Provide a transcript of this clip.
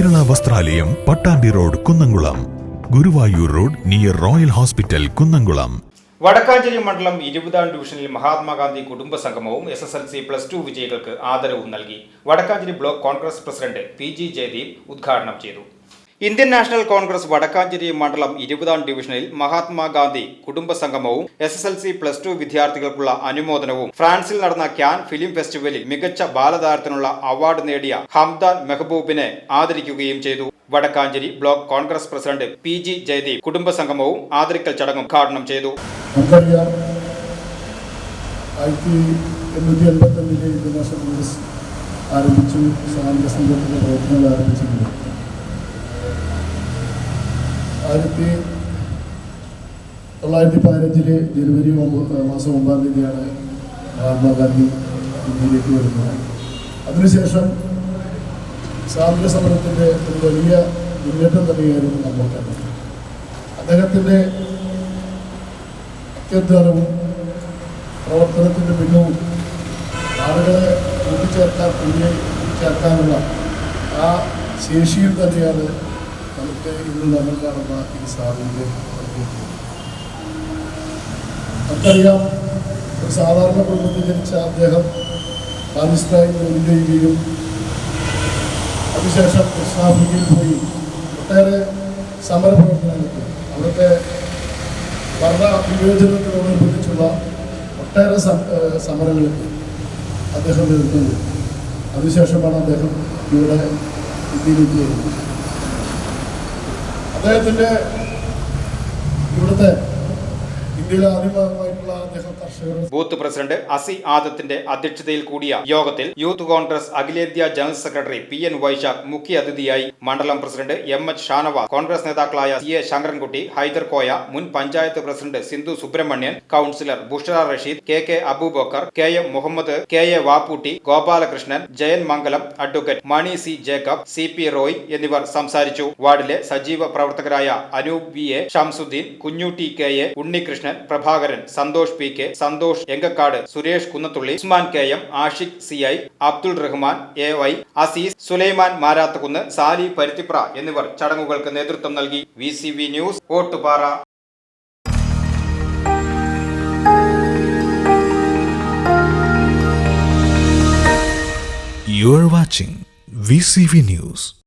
വസ്ത്രാലയം Pattambi road Kunnamkulam. Guruvayur road near Royal hospital Kunnamkulam. Vadakkancherry മണ്ഡലം ഇരുപതാം ഡിവിഷനിൽ മഹാത്മാഗാന്ധി കുടുംബ സംഗമവും S S L C plus two വിജയികൾക്ക് ആദരവും നൽകി. Vadakkancherry block Congress president P G Jayadeep ഉദ്ഘാടനം ചെയ്തു. ഇന്ത്യൻ നാഷണൽ കോൺഗ്രസ് വടക്കാഞ്ചേരി മണ്ഡലം ഇരുപതാം ഡിവിഷനിൽ മഹാത്മാഗാന്ധി കുടുംബ സംഗമവും S S L C plus two വിദ്യാർത്ഥികൾക്കുള്ള അനുമോദനവും. ഫ്രാൻസിൽ നടന്ന ക്യാൻ ഫിലിം ഫെസ്റ്റിവലിൽ മികച്ച ബാലതാരത്തിനുള്ള അവാർഡ് നേടിയ ഹംദാൻ മെഹബൂബിനെ ആദരിക്കുകയും ചെയ്തു. Vadakkancherry block Congress president P G Jayadeep കുടുംബ സംഗമവും ആദരിക്കൽ ചടങ്ങും ഉദ്ഘാടനം ചെയ്തു. ആരംഭിച്ചു. സംഘത്തിന്റെ പ്രവർത്തനങ്ങൾ ആരംഭിച്ചിട്ടുണ്ട്. തൊള്ളായിരത്തി പതിനഞ്ചിൽ ജനുവരി മാസം ഒമ്പതാം തീയതിയാണ് മഹാത്മാഗാന്ധി ഇന്ത്യയിലേക്ക് വരുന്നത്. അതിനുശേഷം സ്വാതന്ത്ര്യ സമരത്തിന്റെ ഒരു വലിയ മുന്നേറ്റം തന്നെയായിരുന്നു നമ്മൾക്ക് അദ്ദേഹത്തിന്റെ അത്യധ്വാനവും പ്രവർത്തനത്തിന്റെ മികവും ആളുകളെ കൂട്ടിച്ചേർക്കാൻ പുതിയ ചേർക്കാനുള്ള ആ ശേഷിയിൽ തന്നെയാണ് നമുക്ക് ഇന്ന് നമ്മൾ കാണുന്ന ഈ സാഹചര്യം നമുക്കറിയാം ഒരു സാധാരണ കുടുംബത്തിൽ ജനിച്ച അദ്ദേഹം പാലിസ്ഥാനിൽ ജോലി ചെയ്യുകയും അതിനുശേഷം ദക്ഷിണാഫ്രിക്കയിൽ പോയി. ഒട്ടേറെ സമരപ്രവർത്തനങ്ങൾക്ക് അവിടുത്തെ വർണ വിവേചനത്തിനോടനുബന്ധിച്ചുള്ള ഒട്ടേറെ സമരങ്ങൾക്ക് അദ്ദേഹം കൊടുത്തു അതിനുശേഷമാണ് അദ്ദേഹം ഇവിടെ ഇന്ത്യയിലേക്ക് അദ്ദേഹത്തിന്റെ ഇവിടുത്തെ ബൂത്ത് പ്രസിഡന്റ് അസി ആദത്തിന്റെ അധ്യക്ഷതയിൽ കൂടിയ യോഗത്തിൽ യൂത്ത് കോൺഗ്രസ് അഖിലേന്ത്യാ general secretary P N Vaishakh മുഖ്യ അതിഥിയായി മണ്ഡലം president M H Shanavas Congress നേതാക്കളായ സി എ ശങ്കരൻകുട്ടി ഹൈദർ കോയ മുൻ panchayat president Sindhu Subramanian councillor Bushara Rasheed K K Aboobacker K M Muhammad K A Vapputty Gopalakrishnan Jayan Mangalam advocate Mani C Jacob C P Roy എന്നിവർ സംസാരിച്ചു. വാർഡിലെ സജീവ പ്രവർത്തകരായ Anoop V A Shamsuddin Kunjootty K A Unnikrishnan Prabhakaran Santhosh P K Santhosh Engakkad Suresh Kunnathully Usman K M Ashiq C I Abdul Rahman A Y Azeez Sulaiman Marathakunnu Sali Paruthipra എന്നിവർ ചടങ്ങുകൾക്ക് നേതൃത്വം നൽകി V news Ottupara You are watching VCV News.